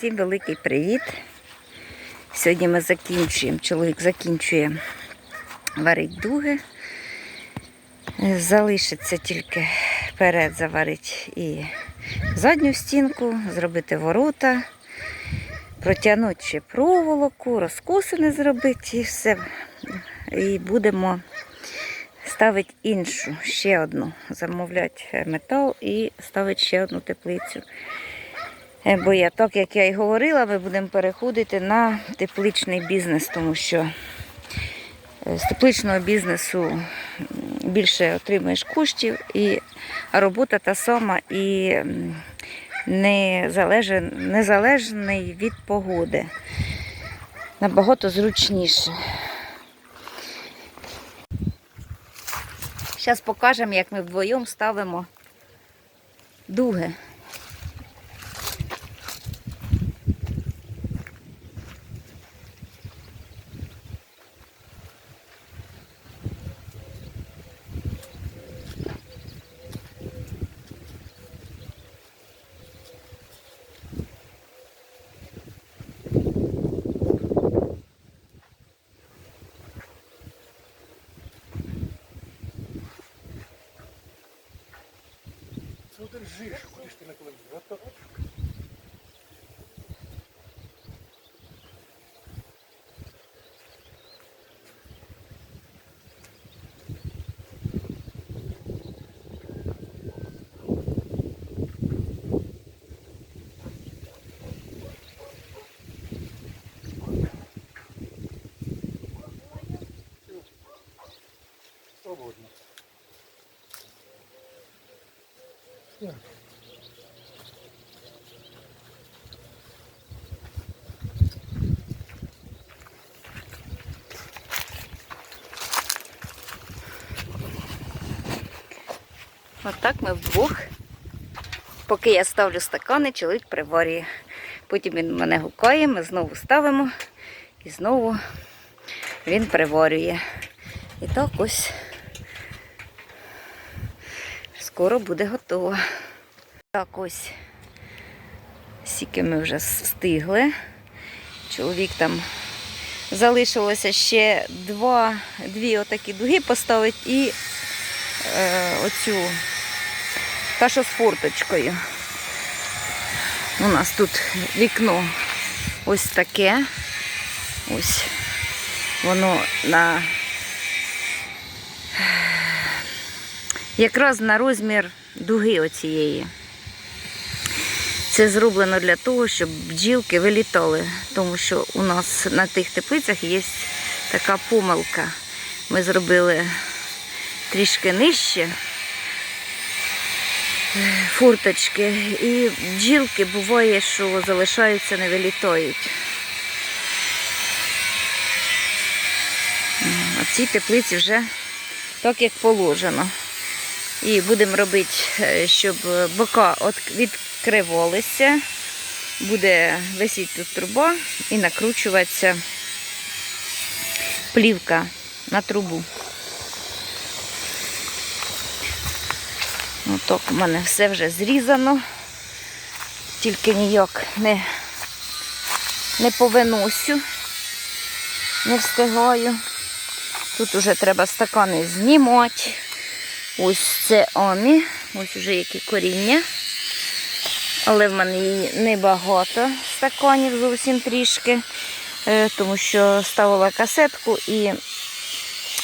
Всім великий привіт. Сьогодні ми закінчуємо, чоловік закінчує варить дуги. Залишиться тільки перед заварити і задню стінку, зробити ворота, протягнути ще проволоку, розкусини зробити і все. І будемо ставити іншу, ще одну, замовляти метал і ставити ще одну теплицю. Е, Бо я, так як я і говорила, ми будемо переходити на тепличний бізнес, тому що е, з тепличного бізнесу більше отримаєш коштів, і робота та сама і незалежний від погоди. Набагато зручніше. Зараз покажемо, як ми вдвоєм ставимо дуги. Свободно. Так. Отак ми вдвох. Поки я ставлю стакани, чоловік приварює. Потім він мене гукає, ми знову ставимо і знову він приварює. І так ось скоро буде готово. Так ось стільки ми вже встигли. Чоловік там залишилося ще два, дві отакі дуги поставити і е, оцю що з форточкою. У нас тут вікно ось таке. Ось воно на якраз на розмір дуги оцієї. Це зроблено для того, щоб бджілки вилітали, тому що у нас на тих теплицях є така помилка. Ми зробили трішки нижче е, фурточки, і бджілки буває, що залишаються, не вилітають. А в цій теплиці вже так, як положено. І будемо робити, е, щоб бока відкривалися. Буде висіти тут труба і накручуватися плівка на трубу. Отак у мене все вже зрізано. Тільки ніяк не, не повиносю, не встигаю. Тут вже треба стакани знімати. Ось це Амі. Ось вже які коріння. Але в мене її небагато стаканів, зовсім трішки, е, тому що ставила касетку і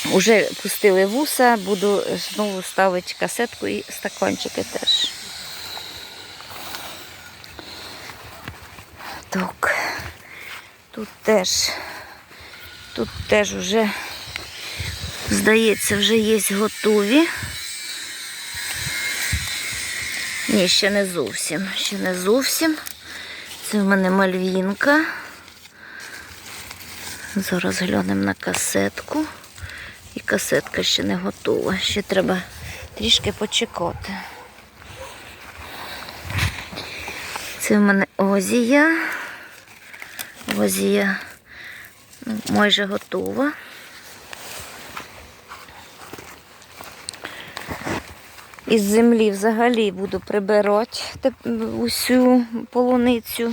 вже пустили вуса, буду знову ставити касетку і стаканчики теж. Так, тут теж, тут теж вже, здається, вже є готові. Ні, ще не зовсім, ще не зовсім. Це в мене мальвінка. Зараз глянемо на касетку. І касетка ще не готова. Ще треба трішки почекати. Це в мене озія. Озія ну, майже готова. Із землі взагалі буду прибирати усю полуницю.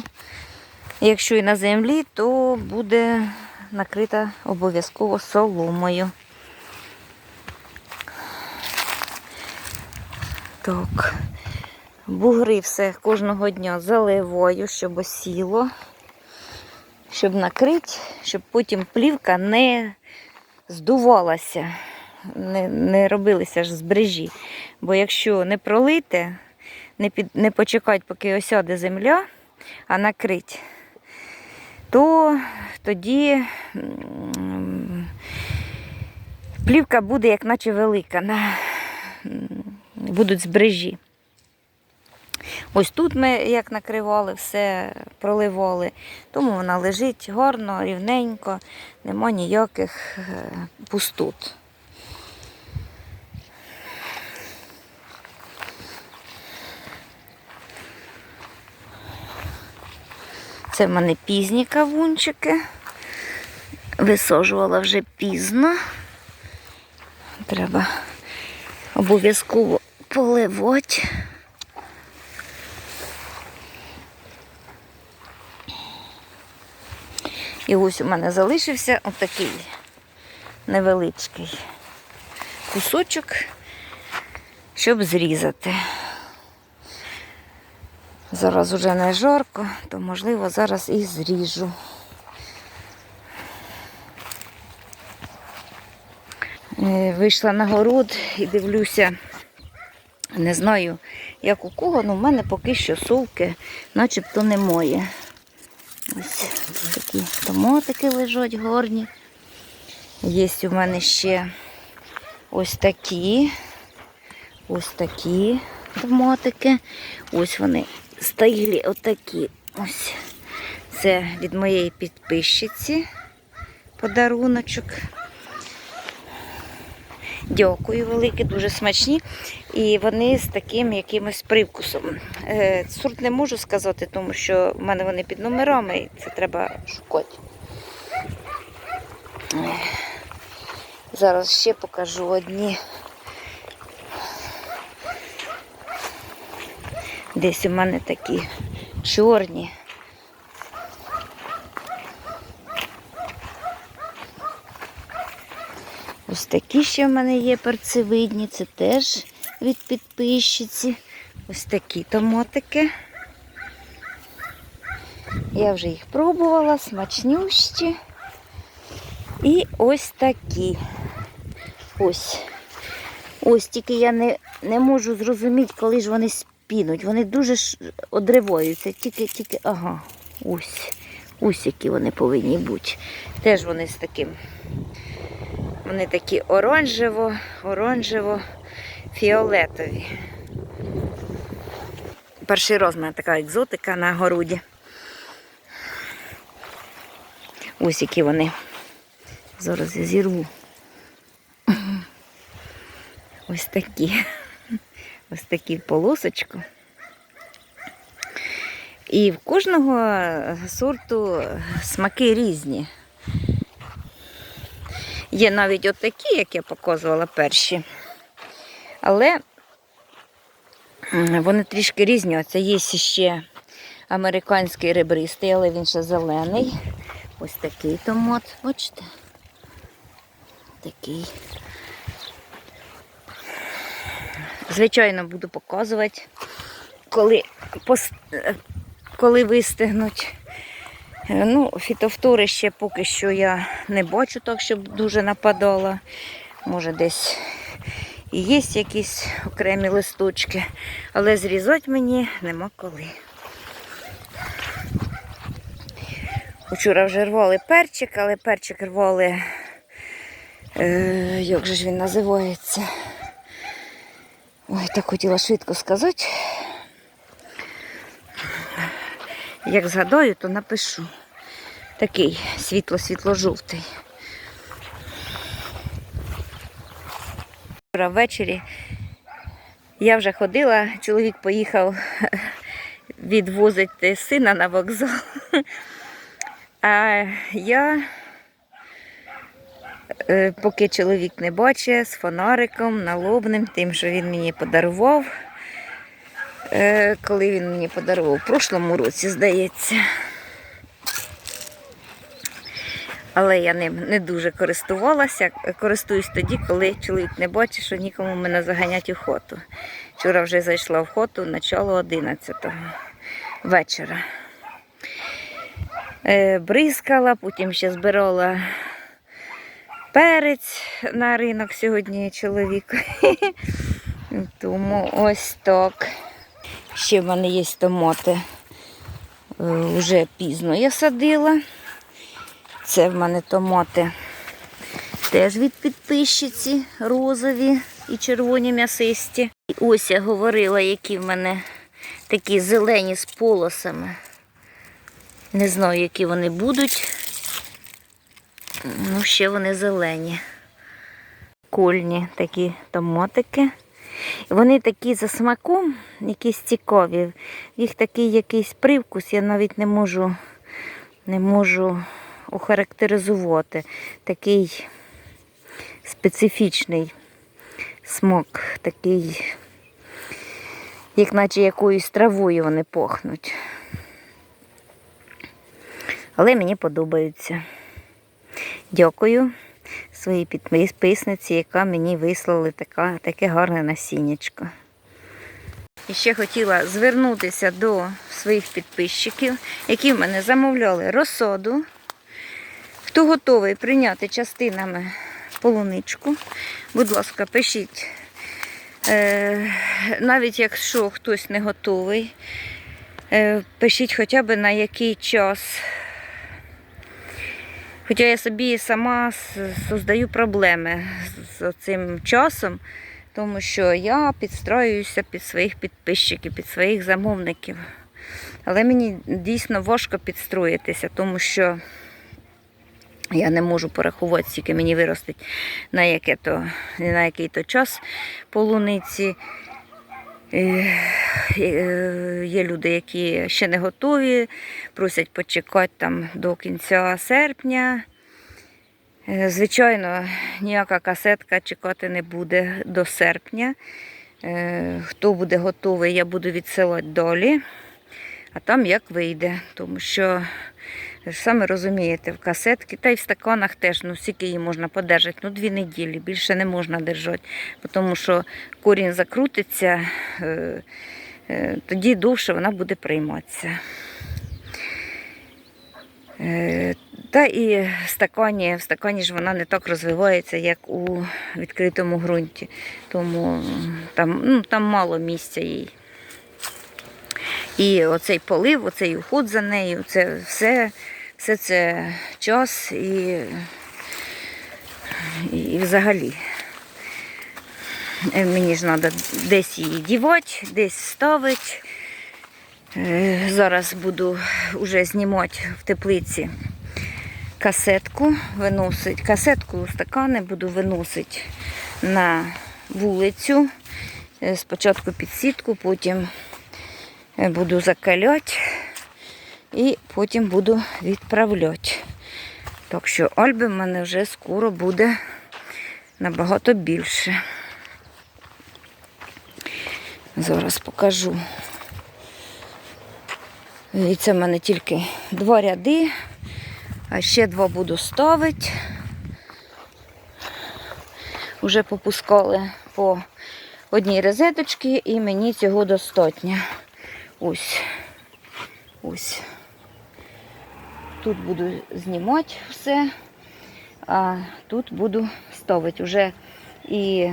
Якщо і на землі, то буде накрита обов'язково соломою. Так. Бугри все кожного дня заливаю, щоб осіло, щоб накрити, щоб потім плівка не здувалася, не, не робилися ж збрежі. Бо якщо не пролити, не, під, не почекати, поки осяде земля, а накрить, то тоді плівка буде як наче велика, на, будуть збрежі. Ось тут ми як накривали, все проливали, тому вона лежить гарно, рівненько, нема ніяких е, пустот. Це в мене пізні кавунчики. Висаджувала вже пізно. Треба обов'язково поливати. І ось у мене залишився отакий невеличкий кусочок, щоб зрізати. Зараз уже не жарко, то можливо зараз і зріжу. Е, Вийшла на город і дивлюся, не знаю, як у кого, але в мене поки що солки начебто немає. Ось такі томатики лежать гарні. Є у мене ще ось такі, ось такі томатики. Ось вони стаїлі отакі. Ось. Це від моєї підписчиці подаруночок. Дякую велике, дуже смачні. І вони з таким якимось привкусом. Е, Сорт не можу сказати, тому що в мене вони під номерами, і це треба шукати. Е, Зараз ще покажу одні. Десь у мене такі чорні. Ось такі ще в мене є перцевидні, це теж від підписчиці. Ось такі томатики. Я вже їх пробувала, смачнющі. І ось такі. Ось. Ось тільки я не, не можу зрозуміти, коли ж вони спінуть. Вони дуже ж одриваються. Тільки, тільки, ага, ось. Ось які вони повинні бути. Теж вони з таким. Вони такі оранжево, оранжево, фіолетові. Перший мене така екзотика на городі. Ось які вони. Зараз я зірву. Ось такі. Ось такі в полосочку. І в кожного сорту смаки різні. Є навіть отакі, як я показувала перші. Але вони трішки різняться. Є ще американський ребристий, але він ще зелений. Ось такий томат, бачите? Такий. Звичайно, буду показувати, коли, пос... е, коли вистигнуть. Е, Ну, фітофтори ще поки що я не бачу так, щоб дуже нападала. Може десь і є якісь окремі листочки, але зрізати мені нема коли. Вчора вже рвали перчик, але перчик рвали, е, як же ж він називається? Ой, так хотіла швидко сказати. Як згадаю, то напишу. Такий світло-світло-жовтий. Вчора ввечері я вже ходила, чоловік поїхав відвозити сина на вокзал. А я, поки чоловік не бачить, з фонариком налобним, тим, що він мені подарував. Е, Коли він мені подарував, в прошлому році, здається. Але я ним не дуже користувалася. Користуюсь тоді, коли чоловік не бачить, що нікому мене заганять у хоту. Вчора вже зайшла в хоту начало 11 вечора. Е, бризкала, потім ще збирала перець на ринок сьогодні чоловік. Тому ось так. Ще в мене є томати. Е, Уже пізно я садила. Це в мене томати теж від підписчиці розові і червоні м'ясисті. Ось я говорила, які в мене такі зелені з полосами. Не знаю, які вони будуть. Ну, ще вони зелені. Кольні такі томатики. Вони такі за смаком, якісь цікаві. Їх такий якийсь привкус, я навіть не можу, не можу охарактеризувати. Такий специфічний смак, такий, як наче якоюсь травою вони пахнуть. Але мені подобаються. Дякую своїй підписниці, яка мені вислала така, таке гарне насіннячко. І ще хотіла звернутися до своїх підписчиків, які в мене замовляли розсоду. Хто готовий прийняти частинами полуничку, будь ласка, пишіть. Е, навіть якщо хтось не готовий, е, пишіть хоча б на який час. Хоча я собі сама создаю проблеми з цим часом, тому що я підстраююся під своїх підписчиків, під своїх замовників. Але мені дійсно важко підстроїтися, тому що я не можу порахувати, скільки мені виростить на, яке то, на який то час полуниці. Е, е, Є люди, які ще не готові, просять почекати там до кінця серпня. Е, Звичайно, ніяка касетка чекати не буде до серпня. Хто буде готовий, я буду відсилати далі, а там як вийде. Тому що, самі розумієте, в касетки та й в стаканах теж, ну скільки її можна подержати, ну дві неділі, більше не можна держати, тому що корінь закрутиться, е, е, тоді довше вона буде прийматися. Е, Та і в стакані, в стакані ж вона не так розвивається, як у відкритому ґрунті. Тому там, ну, там мало місця їй. І оцей полив, оцей уход за нею, це все, все це час і, і взагалі. Е, Мені ж треба десь її дівати, десь ставити. Е, Зараз буду вже знімати в теплиці касетку, виносити, касетку у стакани буду виносити на вулицю. Е, Спочатку під сітку, потім буду закаляти і потім буду відправляти. Так що альби в мене вже скоро буде набагато більше. Зараз покажу. І це в мене тільки два ряди, а ще два буду ставити. Уже попускали по одній розеточці і мені цього достатньо. Ось. Ось. Тут буду знімати все, а тут буду ставити. Уже і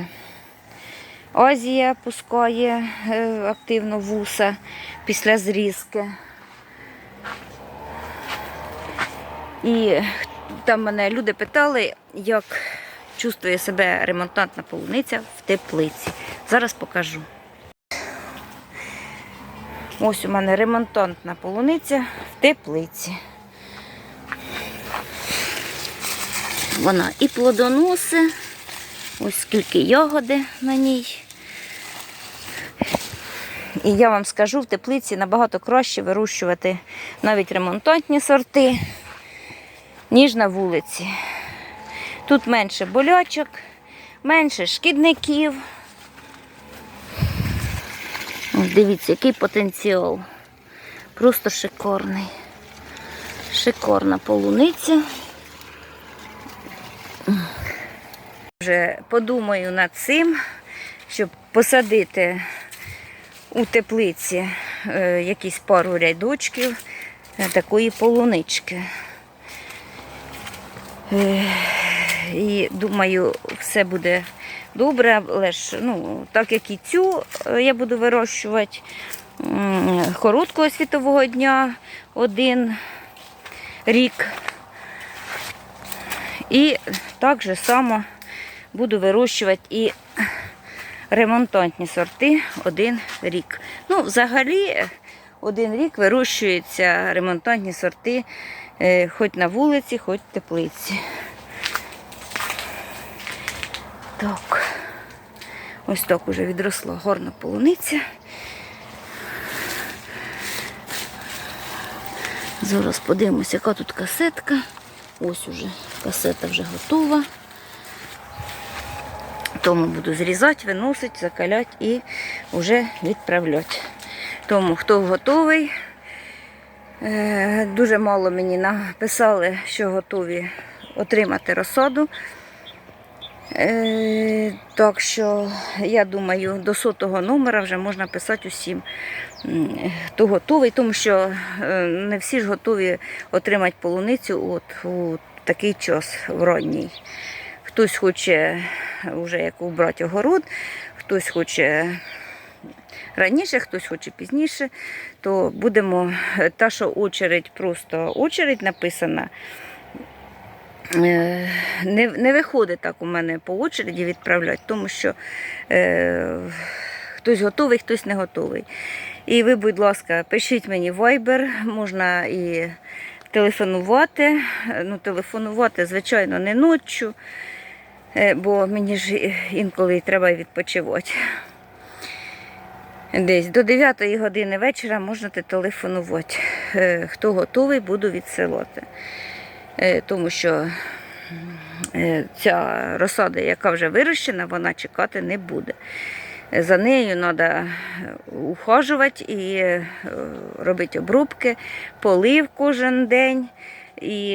Азія пускає е, активно вуса після зрізки. І там мене люди питали, як чувствує себе ремонтантна полуниця в теплиці. Зараз покажу. Ось у мене ремонтантна полуниця в теплиці. Вона і плодоноси, ось скільки ягоди на ній. І я вам скажу, в теплиці набагато краще вирощувати навіть ремонтантні сорти, ніж на вулиці. Тут менше болячок, менше шкідників. Дивіться, який потенціал. Просто шикарний. Шикарна полуниця. Вже подумаю над цим, щоб посадити у теплиці е, якісь пару рядочків такої полунички. Е, І думаю, все буде добре, ж ну, так як і цю е, я буду вирощувати короткого світового дня один рік. І так же само буду вирощувати і ремонтантні сорти один рік. Ну, взагалі, один рік вирощуються ремонтантні сорти е, хоч на вулиці, хоч в теплиці. Так, ось так уже відросла гарна полуниця. Зараз подивимося, яка тут касетка. Ось уже касета вже готова. Тому буду зрізати, виносити, закаляти і вже відправляти. Тому хто готовий, е, дуже мало мені написали, що готові отримати розсаду. Е, Так що я думаю, до сотого номера вже можна писати усім, хто готовий, тому що е, не всі ж готові отримати полуницю от у такий час в ранній. Хтось хоче вже як убрати огород, хтось хоче раніше, хтось хоче пізніше, то будемо та, що очередь, просто очередь написана. Е, Не, не виходить так у мене по очереді відправляти, тому що е, хтось готовий, хтось не готовий. І ви, будь ласка, пишіть мені в Viber, можна і телефонувати. Ну, телефонувати, звичайно, не ночі, е, бо мені ж інколи треба відпочивати. Десь до 9 години вечора можете телефонувати. Е, Хто готовий, буду відсилати. Е, Тому що ця розсада, яка вже вирощена, вона чекати не буде. За нею треба ухажувати і е, робити обробки, полив кожен день. І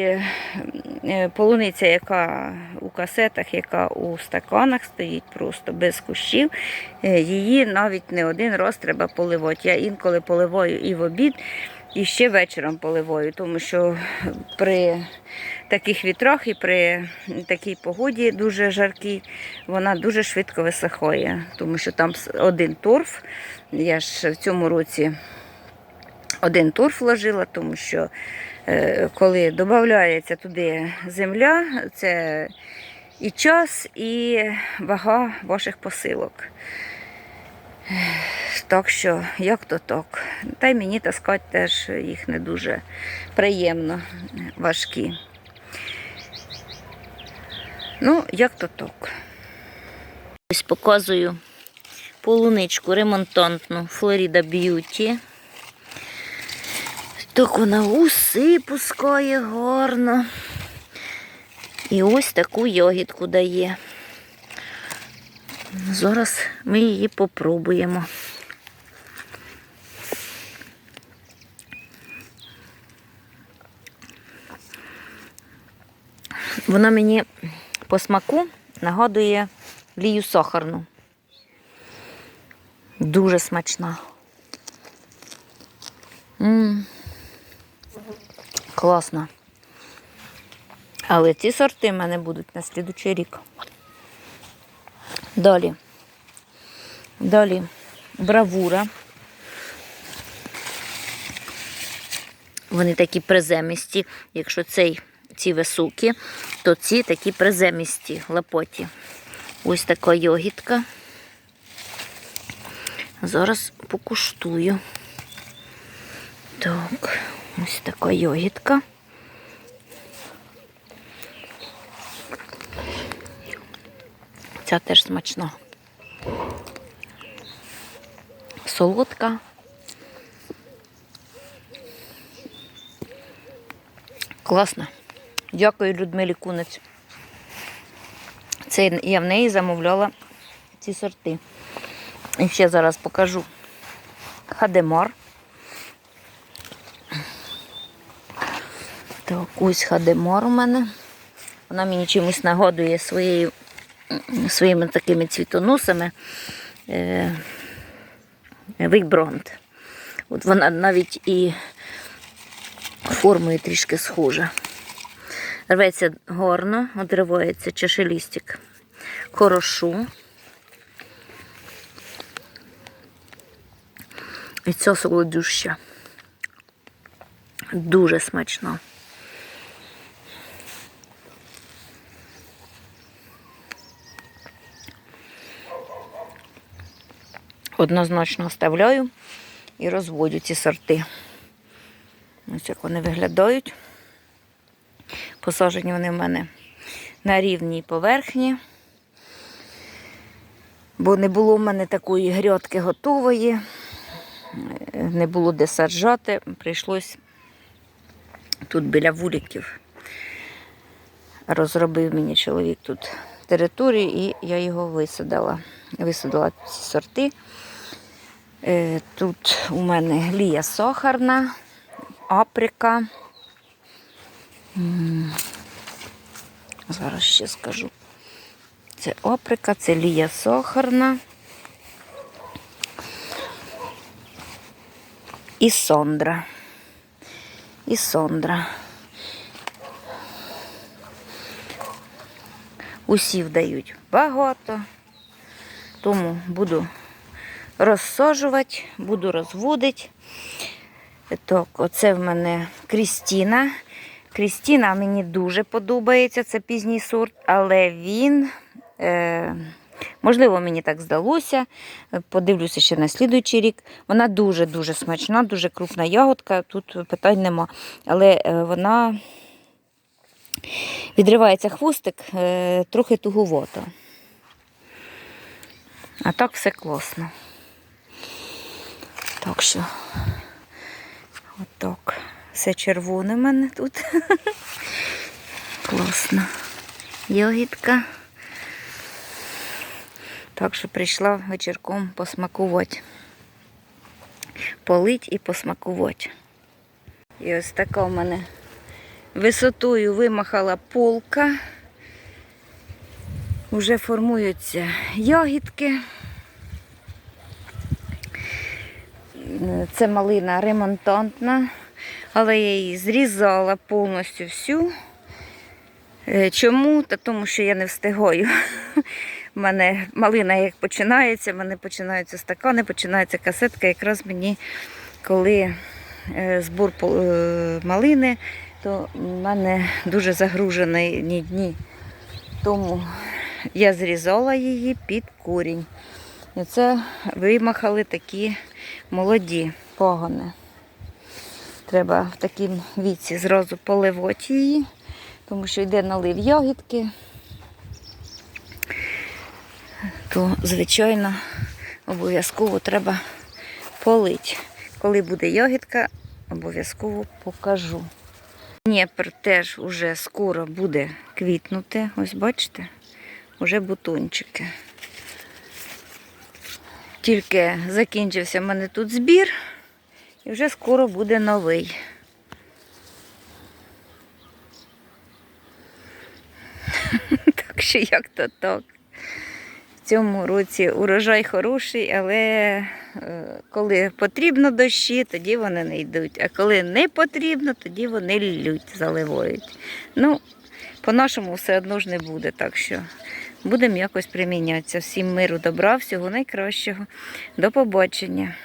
е, полуниця, яка у касетах, яка у стаканах стоїть просто без кущів, е, її навіть не один раз треба поливати. Я інколи поливаю і в обід, і ще вечором поливаю, тому що при таких вітрах і при такій погоді дуже жаркій, вона дуже швидко висихає, тому що там один торф. Я ж в цьому році один торф вложила, тому що е, коли додається туди земля, це і час, і вага ваших посилок. Так що, як то так. Та й мені таскати теж їх не дуже приємно, важкі. Ну, як то так. Ось показую полуничку ремонтантну Флорида Б'юті. Так вона уси пускає гарно. І ось таку ягідку дає. Зараз ми її попробуємо. Вона мені по смаку нагадує лію сахарну. Дуже смачна. м Класно. Але ці сорти в мене будуть на слідучий рік. Далі. Далі бравура. Вони такі приземисті. Якщо цей, ці високі, то ці такі приземисті лапоті. Ось така йогітка. Зараз покуштую. Так, ось така йогітка. Ця теж смачна. Солодка. Класно. Дякую Людмилі Кунець. Це я в неї замовляла ці сорти. І ще зараз покажу хадемар. Так, ось хадемар у мене. Вона мені чимось нагодує своєю своїми такими цвітоносами е, От вона навіть і формою трішки схожа. Рветься гарно, одривається чашелістик. Хорошу. І це солодюща. Дуже смачно. Однозначно оставляю і розводю ці сорти. Ось як вони виглядають. Посаджені вони в мене на рівній поверхні. Бо не було в мене такої грядки готової, не було де саджати, прийшлось тут біля вуликів. Розробив мені чоловік тут територію і я його висадила. Висадила ці сорти. Е, Тут у мене лія сахарна, априка. Зараз ще скажу. Це оприка, це лія сахарна. І сондра. І сондра. Усів дають багато, тому буду розсаджувати, буду розводити. Так, оце в мене Крістіна. Крістіна мені дуже подобається, це пізній сорт, але він, е, можливо, мені так здалося. Подивлюся ще на слідуючий рік. Вона дуже-дуже смачна, дуже крупна ягодка, тут питань нема. Але е, вона відривається хвостик е, трохи туговато. А так все класно. Так що, отак. Все червоне в мене тут. Класно. Йогітка. Так що прийшла вечірком посмакувати. Полить і посмакувати. І ось така у мене висотою вимахала полка. Уже формуються ягідки. Це малина ремонтантна, але я її зрізала повністю всю. Е, Чому? Та тому що я не встигаю. У мене малина як починається, в мене починаються стакани, починається касетка. Якраз мені, коли е, збор е, малини, то в мене дуже загружені дні. Тому я зрізала її під корінь. І це вимахали такі молоді погони. Треба в такому віці зразу поливати її, тому що йде налив ягідки, то, звичайно, обов'язково треба полити. Коли буде ягідка, обов'язково покажу. Дніпр теж уже скоро буде квітнути. Ось бачите, вже бутончики. Тільки закінчився в мене тут збір, і вже скоро буде новий. Так що як то так. В цьому році урожай хороший, але е, коли потрібно дощі, тоді вони не йдуть. А коли не потрібно, тоді вони лють, заливають. Ну, по-нашому все одно ж не буде, так що будемо якось примінятися. Всім миру, добра, всього найкращого. До побачення.